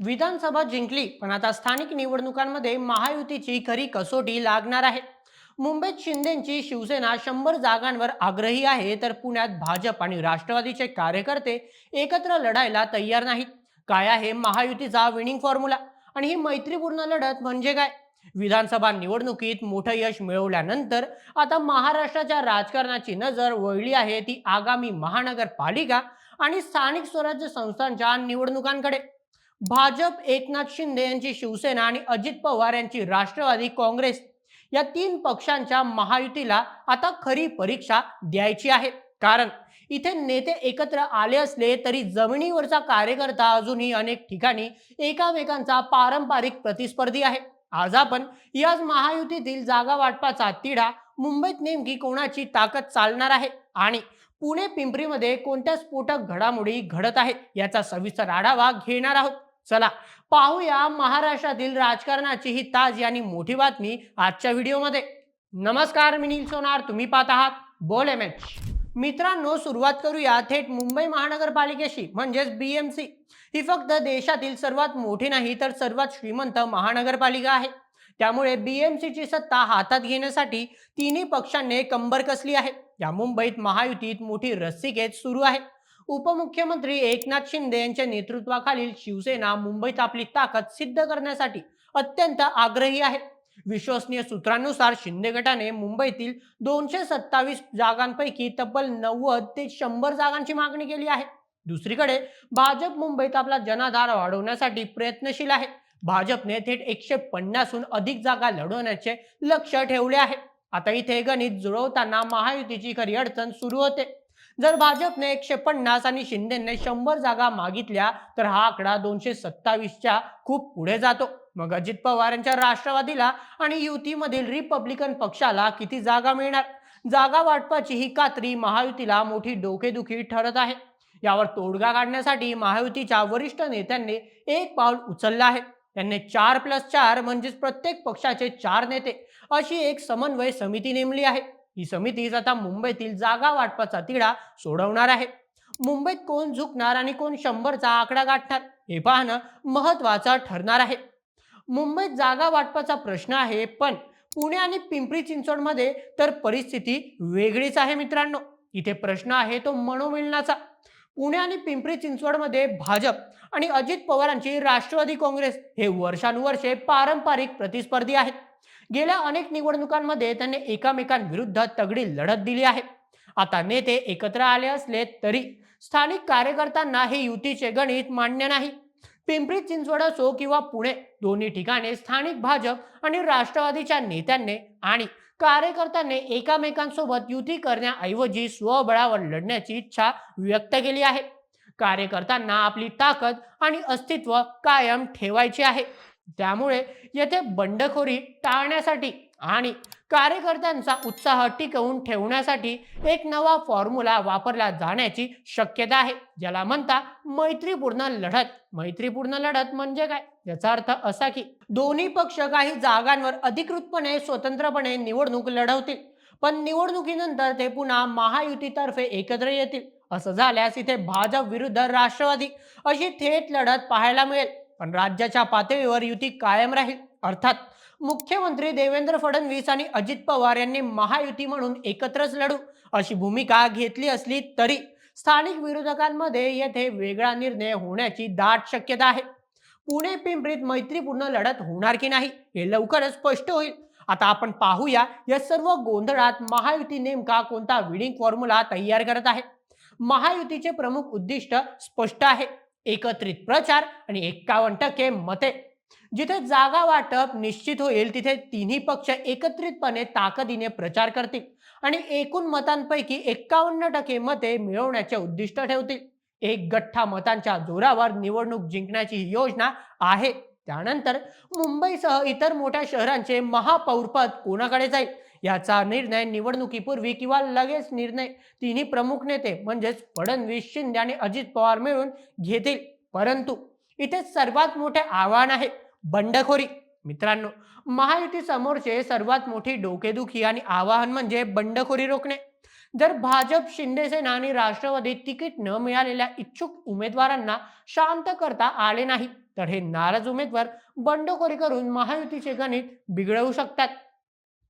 विधानसभा जिंकली पण आता स्थानिक निवडणुकांमध्ये महायुतीची खरी कसोटी लागणार आहे. मुंबईत शिंदेची शिवसेना शंभर जागांवर आग्रही आहे तर पुण्यात भाजप आणि राष्ट्रवादीचे कार्यकर्ते एकत्र लढायला तयार नाहीत. काय आहे महायुतीचा विनिंग फॉर्म्युला आणि ही मैत्रीपूर्ण लढत म्हणजे काय? विधानसभा निवडणुकीत मोठं यश मिळवल्यानंतर आता महाराष्ट्राच्या राजकारणाची नजर वळली आहे ती आगामी महानगरपालिका आणि स्थानिक स्वराज्य संस्थांच्या निवडणुकांकडे. भाजप एकनाथ शिंदे यांची शिवसेना आणि अजित पवार यांची राष्ट्रवादी काँग्रेस या तीन पक्षांच्या महायुतीला आता खरी परीक्षा द्यायची आहे. कारण इथे नेते एकत्र आले असले तरी जमिनीवरचा कार्यकर्ता अजूनही अनेक ठिकाणी एकामेकांचा पारंपरिक प्रतिस्पर्धी आहे. आज आपण याच महायुतीतील जागा वाटपाचा तिढा मुंबईत नेमकी कोणाची ताकद चालणार आहे आणि पुणे पिंपरीमध्ये कोणत्या स्फोटक घडामोडी घडत आहेत याचा सविस्तर आढावा घेणार आहोत. चला पाहूया महाराष्ट्रातील राजकारणाची ही ताजी आणि मोठी बातमी आजच्या व्हिडिओमध्ये. नमस्कार मी नील सोनार तुम्ही पाहत आहात बोल एम एच मित्रांनो सुरुवात करूया थेट मुंबई महानगरपालिकेशी म्हणजेच बी एम सी ही फक्त देशातील सर्वात मोठी नाही तर सर्वात श्रीमंत महानगरपालिका आहे. त्यामुळे बीएमसीची सत्ता हातात घेण्यासाठी तिन्ही पक्षांनी कंबर कसली आहे? या मुंबईत महायुतीत मोठी रस्सीखेच सुरू आहे. उपमुख्यमंत्री एकनाथ शिंदे यांच्या नेतृत्वाखालील शिवसेना मुंबईत आपली ताकद सिद्ध करण्यासाठी अत्यंत आग्रही आहे. विश्वसनीय सूत्रांनुसार शिंदे गटाने मुंबईतील दोनशे सत्तावीस जागांपैकी तब्बल नव्वद ते शंभर जागांची मागणी केली आहे. दुसरीकडे भाजप मुंबईत आपला जनाधार वाढवण्यासाठी प्रयत्नशील आहे. भाजपने थेट एकशे पन्नासहून अधिक जागा लढवण्याचे लक्ष ठेवले आहे. आता इथे गणित जुळवताना महायुतीची खरी अडचण सुरू होते. जर भाजपने एकशे पन्नास आणि शिंदेने शंभर जागा मागितल्या तर हा आकडा दोनशे सत्तावीसच्या खूप पुढे जातो. मग अजित पवार यांच्या राष्ट्रवादीला आणि युतीमधील रिपब्लिकन पक्षाला किती जागा मिळणार? जागा वाटपाची ही कात्री महायुतीला मोठी डोकेदुखी ठरत आहे. यावर तोडगा काढण्यासाठी महायुतीच्या वरिष्ठ नेत्यांनी एक पाऊल उचललं आहे. त्यांनी चार प्लस चार म्हणजेच प्रत्येक पक्षाचे चार नेते अशी एक समन्वय समिती नेमली आहे. ही समितीच आता मुंबईतील जागा वाटपाचा तिढा सोडवणार आहे. मुंबईत कोण झुकणार आणि कोण शंभरचा आकडा गाठणार हे पाहणं महत्वाचं ठरणार आहे. मुंबईत जागा वाटपाचा प्रश्न आहे पण पुणे आणि पिंपरी चिंचवडमध्ये तर परिस्थिती वेगळीच आहे मित्रांनो. इथे प्रश्न आहे तो मनोमिलनाचा. पुणे आणि पिंपरी चिंचवडमध्ये भाजप आणि अजित पवारांची राष्ट्रवादी काँग्रेस हे वर्षानुवर्षे पारंपरिक प्रतिस्पर्धी आहेत. गेल्या अनेक निवडणुकांमध्ये त्यांनी एकामेकांविरुद्ध तगडी लढत दिली आहे. आता नेते एकत्र आले असले तरी स्थानिक कार्यकर्त्यांना हे युतीचे गणित मान्य नाही. पिंपरी चिंचवड असो किंवा पुणे दोन्ही ठिकाणी स्थानिक भाजप आणि राष्ट्रवादीच्या नेत्यांनी आणि कार्यकर्त्यांनी एकामेकांसोबत युती करण्याऐवजी स्वबळावर लढण्याची इच्छा व्यक्त केली आहे. कार्यकर्त्यांना आपली ताकद आणि अस्तित्व कायम ठेवायचे आहे. त्यामुळे येथे बंडखोरी टाळण्यासाठी आणि कार्यकर्त्यांचा उत्साह टिकवून ठेवण्यासाठी एक नवा फॉर्म्युला वापरला जाण्याची शक्यता आहे. ज्याला म्हणता मैत्रीपूर्ण लढत. मैत्रीपूर्ण लढत म्हणजे काय? याचा अर्थ असा की दोन्ही पक्ष काही जागांवर अधिकृतपणे स्वतंत्रपणे निवडणूक लढवतील. पण निवडणुकीनंतर ते पुन्हा महायुतीतर्फे एकत्र येतील. असं झाल्यास इथे भाजप विरुद्ध राष्ट्रवादी अशी थेट लढत पाहायला मिळेल. पण राज्याच्या पातळीवर युती कायम राहील. अर्थात मुख्यमंत्री देवेंद्र फडणवीस आणि अजित पवार यांनी महायुती म्हणून एकत्रच लढू अशी भूमिका घेतली असली तरी स्थानिक विरोधकांमध्ये येथे वेगळा निर्णय होण्याची दाट शक्यता आहे. पुणे पिंपरीत मैत्रीपूर्ण लढत होणार की नाही हे लवकरच स्पष्ट होईल. आता आपण पाहूया या सर्व गोंधळात महायुती नेमका कोणता विनिंग फॉर्म्युला तयार करत आहे? महायुतीचे प्रमुख उद्दिष्ट स्पष्ट आहे. एकत्रित प्रचार आणि एक्कावन्न टक्के मते. जिथे जागा वाटप निश्चित होईल तिथे तिन्ही पक्ष एकत्रितपणे ताकदीने प्रचार करतील आणि एकूण मतांपैकी एक्कावन्न टक्के मते मिळवण्याचे उद्दिष्ट ठेवतील. एक गठ्ठा मतांच्या जोरावर निवडणूक जिंकण्याची ही योजना आहे. त्यानंतर मुंबईसह इतर मोठ्या शहरांचे महापौरपद कोणाकडे जाईल? याचा निर्णय निवडणुकीपूर्वी किंवा लगेच निर्णय तिन्ही प्रमुख नेते म्हणजेच फडणवीस शिंदे आणि अजित पवार मिळून घेतील. परंतु इथे सर्वात मोठे आव्हान आहे बंडखोरी. मित्रांनो महायुती समोरचे सर्वात मोठी डोकेदुखी आणि आवाहन म्हणजे बंडखोरी रोखणे. जर भाजप शिंदेसेना आणि राष्ट्रवादी तिकीट न मिळालेल्या इच्छुक उमेदवारांना शांत करता आले नाही तर हे नाराज उमेदवार बंडखोरी करून महायुतीचे गणित बिघडवू शकतात.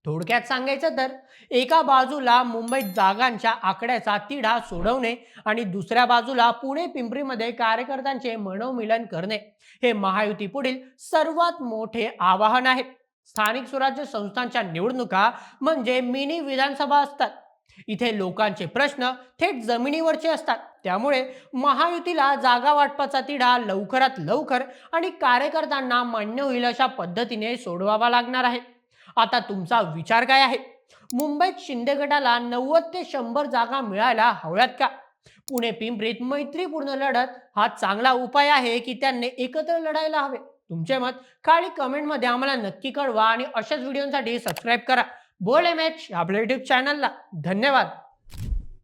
थोडक्यात सांगायचं तर एका बाजूला मुंबईत जागांच्या आकड्याचा तिढा सोडवणे आणि दुसऱ्या बाजूला पुणे पिंपरीमध्ये कार्यकर्त्यांचे मनोमिलन करणे हे महायुती पुढील सर्वात मोठे आवाहन आहे. स्थानिक स्वराज्य संस्थांच्या निवडणुका म्हणजे मिनी विधानसभा असतात. इथे लोकांचे प्रश्न थेट जमिनीवरचे असतात. त्यामुळे महायुतीला जागा वाटपाचा तिढा लवकरात लवकर आणि कार्यकर्त्यांना मान्य होईल अशा पद्धतीने सोडवावा लागणार आहे. आता तुमचा विचार काय आहे? मुंबईत शिंदे गटाला नव्वद ते शंभर जागा मिळायला हव्यात का? पुणे पिंपरीत मैत्रीपूर्ण लढत हा चांगला उपाय आहे की त्यांनी एकत्र लढायला हवे? तुमचे मत खाली कमेंटमध्ये आम्हाला नक्की कळवा आणि अशाच व्हिडिओसाठी सबस्क्राईब करा. बोल एम एच आपल्या युट्यूब चॅनलला धन्यवाद.